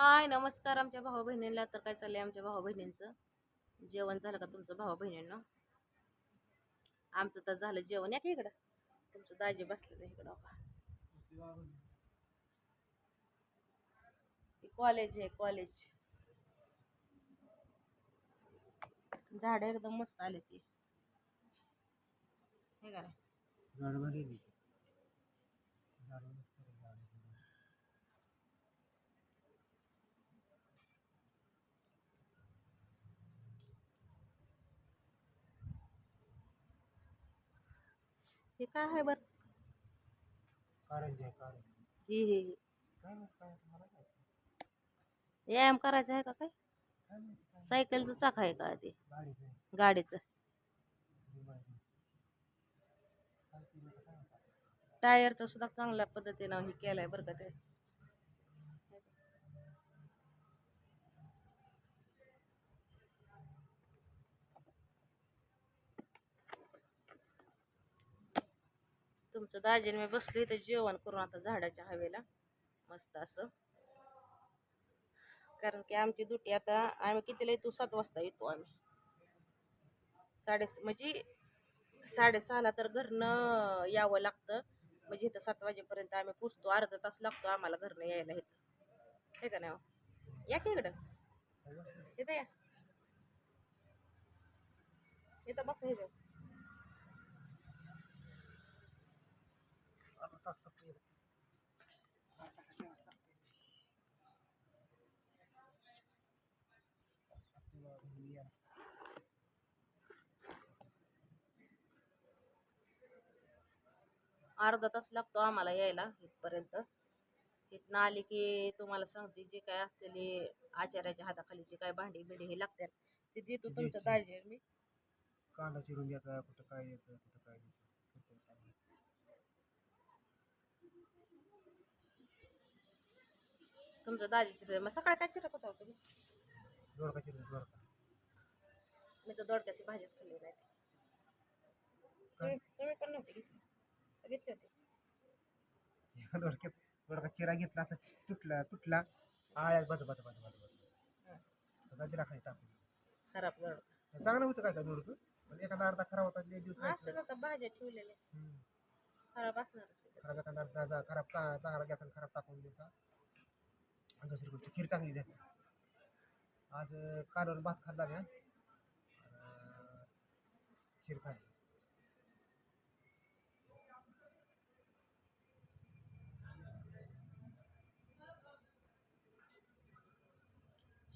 हाय नमस्कार आमच्या भाऊ बहिणींना तर काय चाललंय आमच्या भाऊ बहिणींचं जेवण झालं का तुमचं भाऊ बहिणींना आमचं तर झालं जेवण. या की इकडं. तुमचं दाजी बसलेलं इकडं का कॉलेज आहे कॉलेज झाडं एकदम मस्त आले ती हे करा. हे काय आहे बरं? हे व्यायाम करायचा आहे का काय? सायकलचं चाक आहे का ते? गाडीचं? टायरचं सुद्धा चांगल्या पद्धतीनं हे केलंय बरं का ते. तुमचं दाजीन मी बसली तर जेवण करून आता झाडाच्या हवेला. मस्त असं. कारण की आमची दुटी आता आम्ही कितीला येतो? सात वाजता येतो आम्ही. साडे म्हणजे साडेसहाला तर घरनं यावं लागतं. म्हणजे इथं सात वाजेपर्यंत आम्ही पुसतो अर्धा तास लागतो आम्हाला घरनं यायला इथं. हे का नाही हो? या की इकडं? इथं या. इथं बस इथं अर्धा तास लागतो यायला. अर्धा तासाची व्यवस्था लागते. तास लागतो बा घरी यायला. अर्धा तास लागतो आम्हाला यायला इथपर्यंत. इथनं आली की तुम्हाला सांगते जे काय असलेली आचार्याच्या हाताखाली जे काय भांडी बिंडी हे लागतात ते देतो तुमच्या दाजी मी. कांदा चिरून द्यायचा कुठं काय द्यायचं कुठं काय द्यायचं. तुमचं दाजी चिरत मग सकाळी काय चिरत होता हो तुम्ही? दोडका चिरून दोडका. मी तर दोडक्याची भाजीच खाल्ली नाही. तुम्ही पण नव्हती घेतली घेतली होती दोडका चिरा घेतला असं तुटला तुटला. आळ्यात हं. तसा दिला खाली टाकून. खराब दोडका चांगलं होतं काय का दोडकं पण एखादा अर्धा खराब होता लय दिवस असं. आता भाज्या ठेवलेल्या. खराब. खराब एखादा अर्धा खराब चांगला आणि खराब टाकून द्यायचा दुसरी गोष्ट खीर चांगली झाली. आज अं, कालवण भात खाल्ला मी खीर खाल्ली.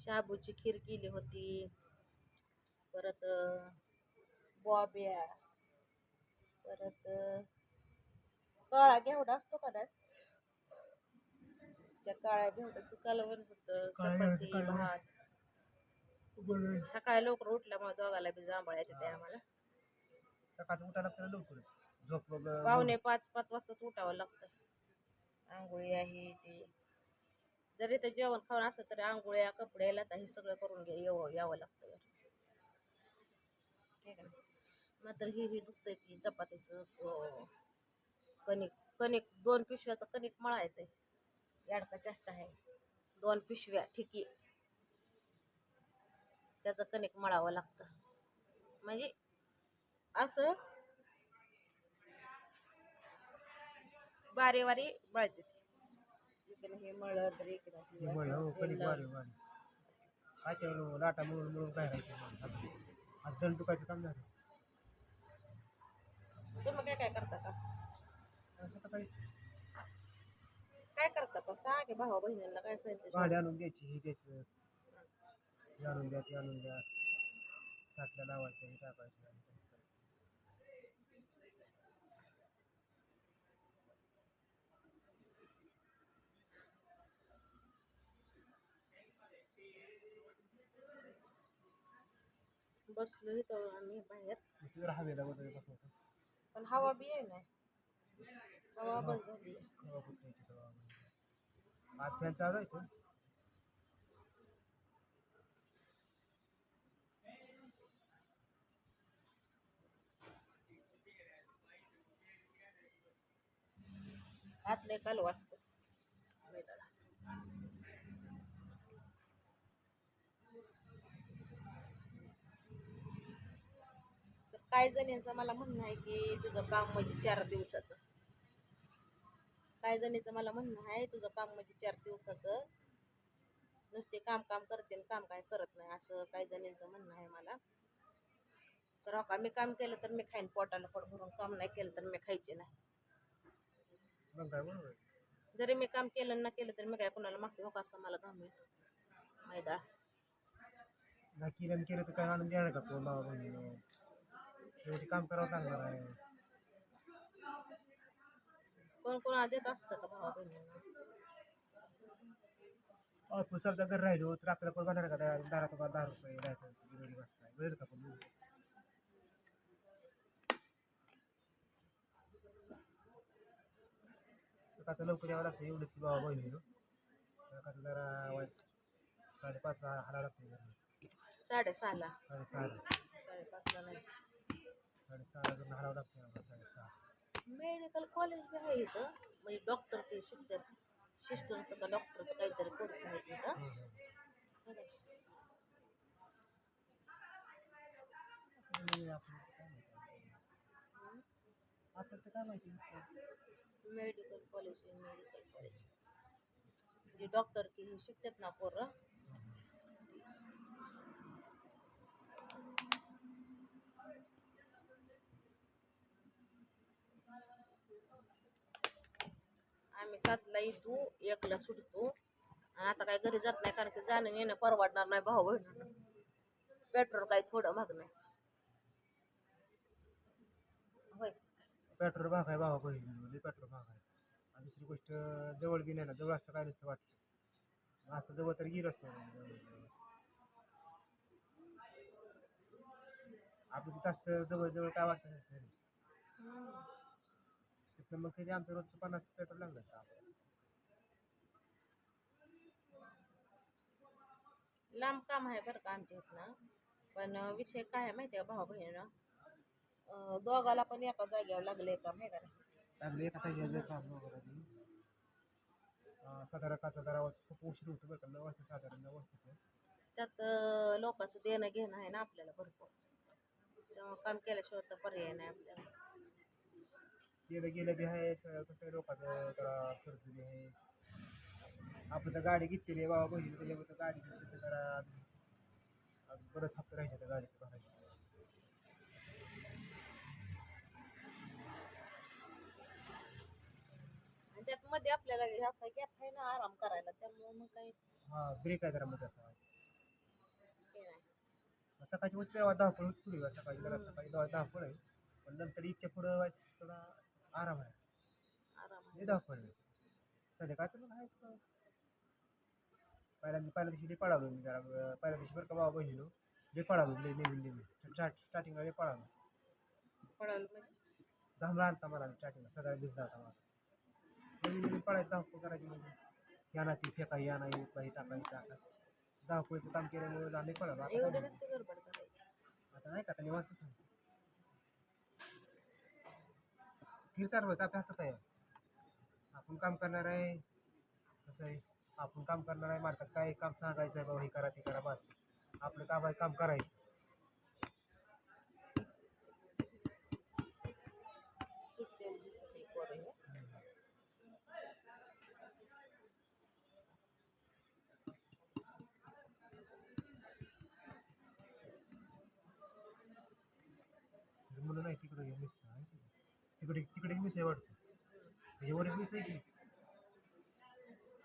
शाबूची खीर केली होती. परत बॉब्या परत काळा घेवडा असतो का त्या काळ्या घेवड्याचं कालवण होतं. चपाती. भात. सकाळी लवकर उठल्यामुळे दोघाला बी जांभळा येते ते आम्हाला. सकाळचं उठायला लागतं लवकरच. झोप मग पावणे पाच पाच वाजताच उठावं लागतं. आंघोळी आहे ते. जरी ते जेवण खाऊन असलं तरी आंघोळ्या कपडे लता हे सगळं करून घ्या यावं यावं लागतं घरी. हे मात्र ही ही दुखतंय की चपातीचं कणिक. कणिक दोन पिशव्याचं कणिक मळायचं आहे याडका चेष्टा आहे. दोन पिशव्या ठिकी. त्याचं कणिक मळावं लागतं. म्हणजे असं बारे वारी मळायचे हे तर इकडे हे हो कधी वारे. वारे काय ते लाटा मिळून मिळून काय राहायचं आज काम झालं. तुम्ही काय काय करता का? असं तर काही काय करता सांग भावा बहिणींना काय सांगितलं भांडी आणून द्यायची हे द्यायचं. हे आणून द्या ते आणून द्या. ताटल्या लावायच्या हे टाकायचं बसलो इथं आम्ही बाहेर. जरा हवेला वगैरे बसवतो पण हवा बी आहे नाही हवा बंद झाली. खवा फुटायची तेव्हा आज फॅन चालू आहे तो. हात लय काल वाचतो काही जणींचं मला म्हणणं आहे की तुझं काम म्हणजे चार दिवसाचं. काही जणीचं मला म्हणणं आहे तुझं काम म्हणजे चार दिवसाचं. नुसते काम काम करते काम काय करत नाही असं काही जणींचं म्हणणं आहे मला. तर हो का मी काम केलं तर मी खाईन पोटाला पोट भरून काम नाही केलं तर मी खायचे नाही. जरी मी काम केलं ना केलं तर मी काय कोणाला मागते? हो का असं मला काम येतं मैदा केलं तर काय आनंद येणार का शेवटी काम करावं लागणार आहे कोण कोणाला देत असतं का भावा बहिणींना आपण समजा घर राहिलो तर आपल्याला कोण बनणार का त्या दारात बाबा दहा रुपये राहतात वेळी बसताय वेळ का पण सकाळचं लवकर यावं लागतं एवढंच की बाबा बहिणीनं सकाळचं जरा वाज साडेपाच हाला लागते जरा साडेसहाला साडेसहा साडेपाचला नाही साडेसहाला हलावं लागते आम्हाला साडेसहा. मेडिकल कॉलेज बी आहे इथं. म्हणजे डॉक्टर ते शिकतात सिस्टरचं का डॉक्टरचं काहीतरी कोर्स आहे तिथं. आणि आपण काय माहिती. आपण तर काय माहिती मेडिकल कॉलेज मेडिकल कॉलेज म्हणजे डॉक्टर की हे शिकतात ना पोरं आम्ही सातला येतो एकला सुटतो. आणि आता काय घरी जात नाही कारण की जाणं येणं परवडणार नाही भाऊ बहिणींना पेट्रोल काही थोडं महाग नाही. होय. पेट्रोल भाग आहे भावा बहिणी पेट्रोल भाग आहे. आणि दुसरी गोष्ट जवळ बी नाही ना जवळ असतं काय नसतं वाटतं. असतं जवळ तर गेलं असतं. आपलं तिथं असतं जवळ जवळ काय वाटतं तरी मग कधी आमचं रोजचं पन्नास पेट्रोल लागलं आपल्याला. लांब काम आहे बरं का आमच्या इथनं. पण विषय काय आहे माहिती आहे का भाऊ बहिणीनं अं, दोघाला पण एका जागेवर लागले काम आहे का नाही? लागलं एका तारखेला काम वगैरे साधारण खूप उशीर होतो बरं का नऊ वाजता साधारण नऊ वाजता त्यात लोकांचं देणं घेणं आहे ना आपल्याला भरपूर. त्यामुळे काम केल्याशिवाय तर पर्याय नाही आपल्याला. गेलं गेलं बी आहे कसं लोकांचं जरा खर्च बी आहे. आपण तर गाडी घेतलेली आहे बाबा बहिणी त्याच्यामुळे तर गाडी घेतली तसं जरा अजून- बरंच हप्ते राहिले त्या गाडीचं भरायचं. त्यात मध्ये आपल्याला असा गॅप आहे ना आराम करायला त्यामुळे मग काही हा ब्रेक आहे जरा मध्ये असा सकाळची धावपळ होती थोडी वेळ सकाळची जरा सकाळी तेव्हा धावपळ आहे. पण नंतर इच्छा पुढं थोडा आराम आहे. आराम आहे. धावपळ नाही संध्याकाळचं मग आहे? सहज. पहिल्यांदा पहिल्या दिवशी लई पळालो मी जरा. पहिल्या दिवशी बरं का बाबा बहिणीनो लई पळालो लई नवीन नवीन. स्टार्ट स्टार्टिंगला लई पळालो. पडायला म्हणजे? धामला आणता मला स्टार्टिंगला. सगळ्या दिवस जाता मला. नवीन नवीन पळायचं धावपळ करायची म्हणजे. याना ती फेका याना येऊ काही टाका टाका धावपळीचं काम केल्यामुळे झाले पळालो. आता काय एवढं नाही. नसते गडबड करायची. आता नाही का? आता निवांत सांग फिर चालवायचं आपल्या हातात आहे आपण काम करणार आहे. कसं आहे? आपण काम करणार आहे. मार्कात काय काम सांगायचं आहे? बाबा, हे करा, ते करा, बस. आपलं काम आहे काम करायचं. मुलं नाही तिकडे. तिकडे तिकडे मिस आहे वाटतं त्याच्यावर एक मिस आहे की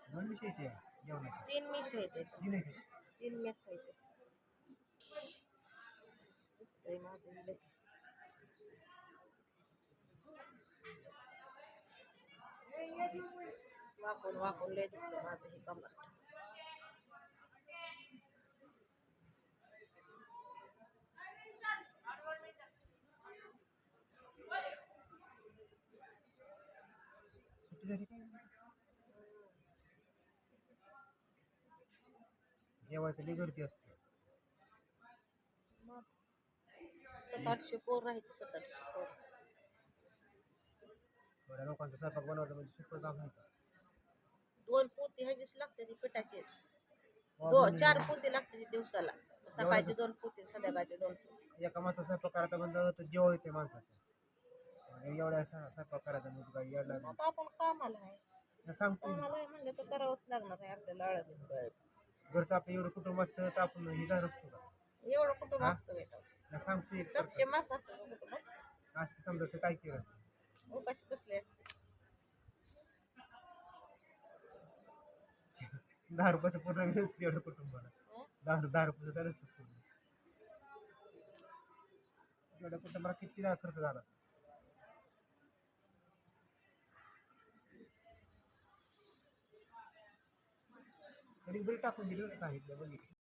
दोन मिस आहे त्या जेवणाची तीन मेस आहेत इथं. तीन आहे ते. तीन मेस आहेत लय माझं लय. वाकून वाकून लय दुखतं माझं हे कमर जेवायला लई गर्दी असते. मग सात आठशे पोर आहेत सात आठशे पोर. थोड्या लोकांचा स्वयंपाक बनवलं म्हणजे सुपर काम आहे का दोन पोती ह्याचीच लागते ती पिठाचीच. दो चार पोती लागते दिवसाला. सकाळची दोन पोती संध्याकाळची दोन पोती. एका माणसाचा स्वयंपाक करायचा म्हणलं तर जेव्हा येते माणसाच्या एवढ्या सा- स्वयंपाक करायचा म्हणजे काय येड लागलं आता आपण कामाला आहे. सांगतो कामाला आहे म्हणलं तर करावंच लागणार आहे आपल्याला आळत घरचं आपलं एवढं कुटुंब असतं तर आपण हे झालं असतो का? एवढं कुटुंब हा? असतं बेटा सांगतो एक सातशे माणसं असतं कुटुंबात. असते समजा तर काय केलं असतं. उपाशी बसले असते. दहा रुपयाचं पूर्ण मिळतं एवढं कुटुंबाला? हं? दहा दहा रुपयाचं असतं पूर्ण. एवढ्या कुटुंबाला किती खर्च झाला असता? तरी बरी टाकून दिली नाही का इथल्या बघितलं.